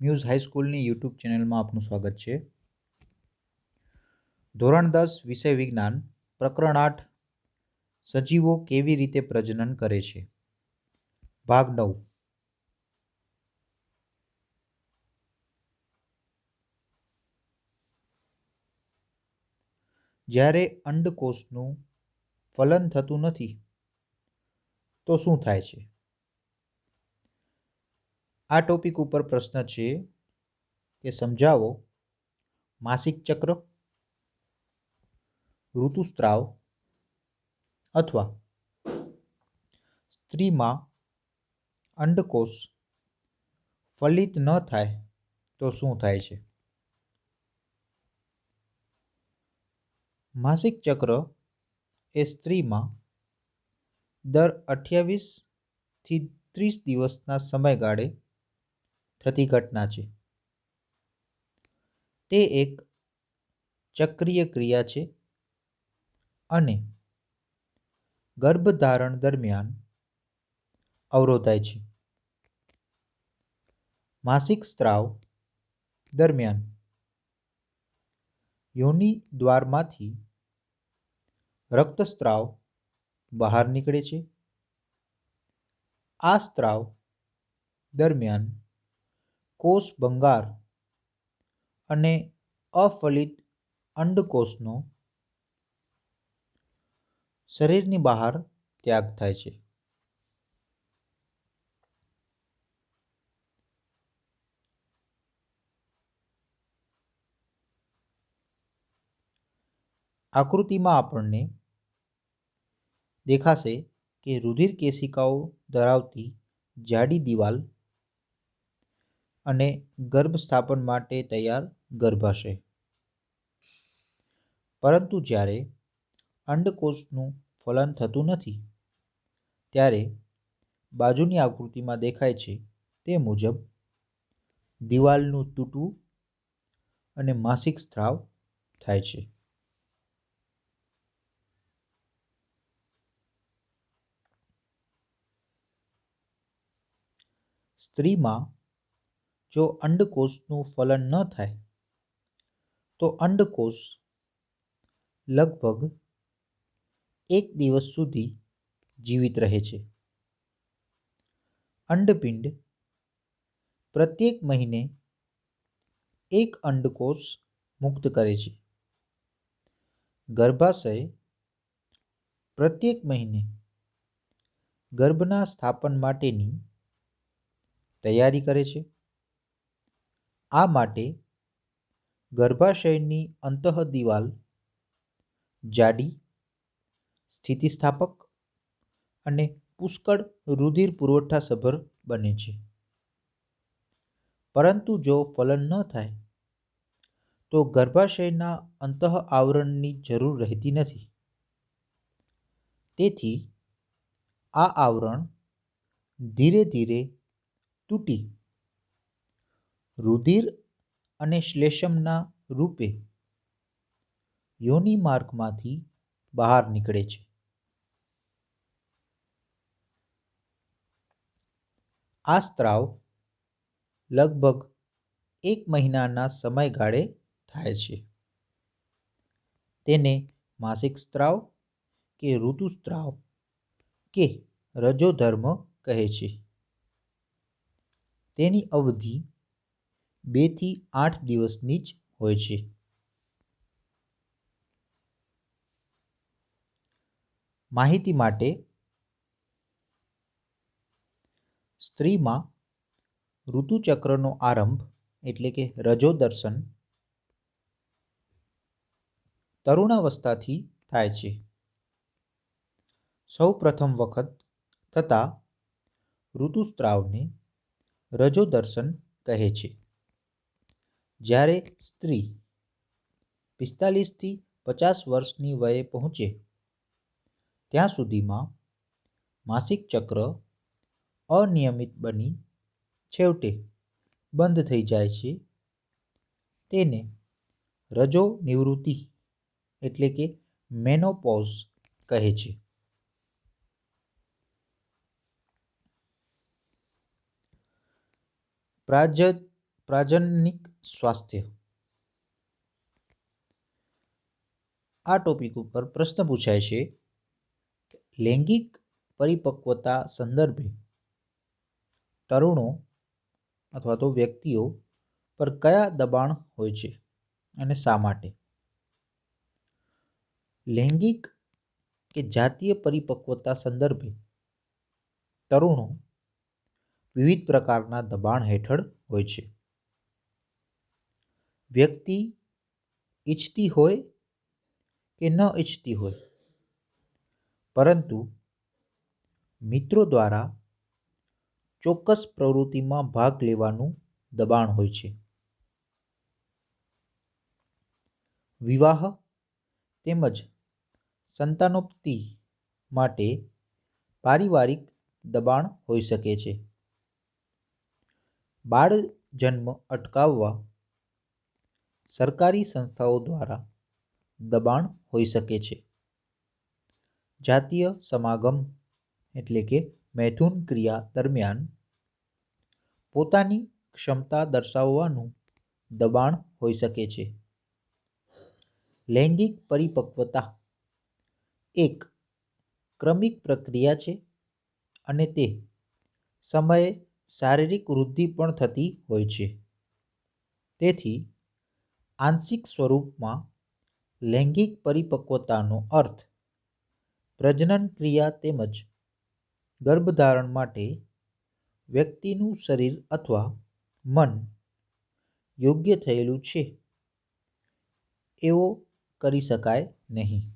Muse હાઈસ્કૂલની YouTube ચેનલમાં આપનું સ્વાગત છે. ધોરણ દસ, વિષય વિજ્ઞાન, પ્રકરણ આઠ, સજીવો કેવી રીતે પ્રજનન કરે છે? ભાગ નવ. જ્યારે અંડકોષનું ફલન થતું નથી, તો શું થાય છે? આ ટોપિક ઉપર પ્રશ્ન છે કે સમજાવો. માસિક ચક્ર, ઋતુસ્ત્રાવ અથવા સ્ત્રીમાં અંડકોષ ફલિત ન થાય તો શું થાય છે? માસિક ચક્ર એ સ્ત્રીમાં દર અઠ્યાવીસથી ત્રીસ દિવસના સમયગાળે થતી ઘટના છે. તે એક ચક્રીય ક્રિયા છે અને ગર્ભધારણ દરમિયાન અવરોધાય છે. માસિક સ્ત્રાવ દરમિયાન યોનિ દ્વારમાંથી રક્તસ્ત્રાવ બહાર નીકળે છે. આ સ્ત્રાવ દરમિયાન કોષ ભંગાર અને અફલિત અંડકોષનો શરીરની બહાર ત્યાગ થાય છે. આકૃતિમાં આપણને દેખાશે કે રુધિર કેશિકાઓ ધરાવતી જાડી દિવાલ અને ગર્ભ સ્થાપન માટે તૈયાર ગર્ભાશય. પરંતુ જ્યારે અંડકોષનું ફલન થતું નથી, ત્યારે બાજુની આકૃતિમાં દેખાય છે તે મુજબ દિવાલનું તૂટવું અને માસિક સ્ત્રાવ થાય છે. સ્ત્રીમાં જો અંડકોષનું ફલન ન થાય, તો અંડકોષ લગભગ એક દિવસ સુધી જીવિત રહે છે. અંડપિંડ પ્રત્યેક મહિને એક અંડકોષ મુક્ત કરે છે. ગર્ભાશય પ્રત્યેક મહિને ગર્ભના સ્થાપન માટેની તૈયારી કરે છે. આ માટે ગર્ભાશયની અંતઃ દિવાલ જાડી, સ્થિતિસ્થાપક અને પુષ્કળ રુધિર પુરવઠાસભર બને છે. પરંતુ જો ફલન ન થાય, તો ગર્ભાશયના અંતઃ આવરણની જરૂર રહેતી નથી. તેથી આ આવરણ ધીરે ધીરે તૂટી રુધિર અને શ્લેષમના રૂપે યોનિ માર્ગમાંથી બહાર નીકળે છે. આ સ્ત્રાવ લગભગ એક મહિનાના સમયગાળે થાય છે. તેને માસિક સ્ત્રાવ કે ઋતુસ્ત્રાવ કે રજોધર્મ કહે છે. તેની અવધિ બેથી આઠ દિવસની જ હોય છે. માહિતી માટે સ્ત્રીમાં ઋતુચક્રનો આરંભ એટલે કે રજો દર્શન તરુણાવસ્થાથી થાય છે. સૌ પ્રથમ વખત થતા ઋતુસ્ત્રાવને રજો દર્શન કહે છે. જ્યારે સ્ત્રી પિસ્તાલીસથી પચાસ વર્ષની વયે પહોંચે, ત્યાં સુધીમાં માસિક ચક્ર અનિયમિત બની છેવટે બંધ થઈ જાય છે. તેને રજો નિવૃત્તિ એટલે કે મેનોપોઝ કહે છે. પ્રાજ પ્રાજનનિક સ્વાસ્થ્ય. આ ટોપિક ઉપર પ્રશ્ન પૂછાય છે લૈંગિક પરિપક્વતા સંદર્ભે તરુણો અથવા તો વ્યક્તિઓ પર કયા દબાણ હોય છે અને શા માટે? લૈંગિક કે જાતીય પરિપક્વતા સંદર્ભે તરુણો વિવિધ પ્રકારના દબાણ હેઠળ હોય છે. વ્યક્તિ ઈચ્છતી હોય કે ન ઈચ્છતી હોય. પરંતુ મિત્રો દ્વારા ચોક્કસ પ્રવૃત્તિમાં ભાગ લેવાનું દબાણ હોય છે. વિવાહ તેમજ સંતાનોત્પત્તિ માટે પારિવારિક દબાણ હોઈ શકે છે. બાળ જન્મ અટકાવવા સરકારી સંસ્થાઓ દ્વારા દબાણ હોઈ શકે છે. જાતીય સમાગમ એટલે કે મૈથુન ક્રિયા દરમિયાન પોતાની ક્ષમતા દર્શાવવાનું દબાણ હોઈ શકે છે. લૈંગિક પરિપક્વતા એક ક્રમિક પ્રક્રિયા છે અને તે સમયે શારીરિક વૃદ્ધિ પણ થતી હોય છે. તેથી આંશિક સ્વરૂપમાં લૈંગિક પરિપક્વતાનો અર્થ પ્રજનન ક્રિયા તેમજ ગર્ભધારણ માટે વ્યક્તિનું શરીર અથવા મન યોગ્ય થયેલું છે. એવો કરી શકાય નહીં.